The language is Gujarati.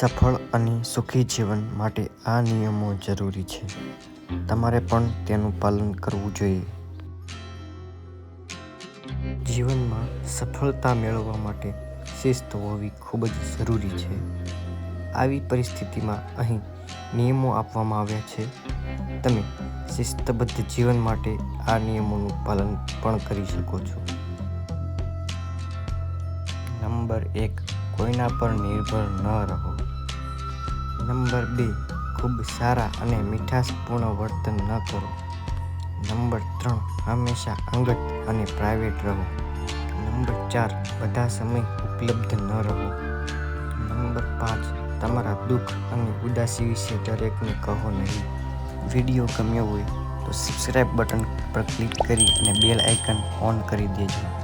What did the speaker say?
સફળ અને સુખી જીવન માટે આ નિયમો જરૂરી છે. તમારે પણ તેનું પાલન કરવું જોઈએ. જીવનમાં સફળતા મેળવવા માટે શિસ્ત હોવી ખૂબ જ જરૂરી છે. આવી પરિસ્થિતિમાં અહીં નિયમો આપવામાં આવ્યા છે. તમે શિસ્તબદ્ધ જીવન માટે આ નિયમોનું પાલન પણ કરી શકો છો. નંબર એક, કોઈના પર નિર્ભર ન રહો. નંબર બે, ખૂબ સારા અને મીઠાશપૂર્ણ વર્તન ન કરો. નંબર ત્રણ, હંમેશા અંગત અને પ્રાઇવેટ રહો. નંબર ચાર, બધા સમય ઉપલબ્ધ ન રહો. નંબર પાંચ, તમારા દુઃખ અને ઉદાસી વિશે દરેકને કહો નહીં. વીડિયો ગમ્યો હોય તો સબસ્ક્રાઇબ બટન પર ક્લિક કરી અને બેલ આઇકન ઓન કરી દેજો.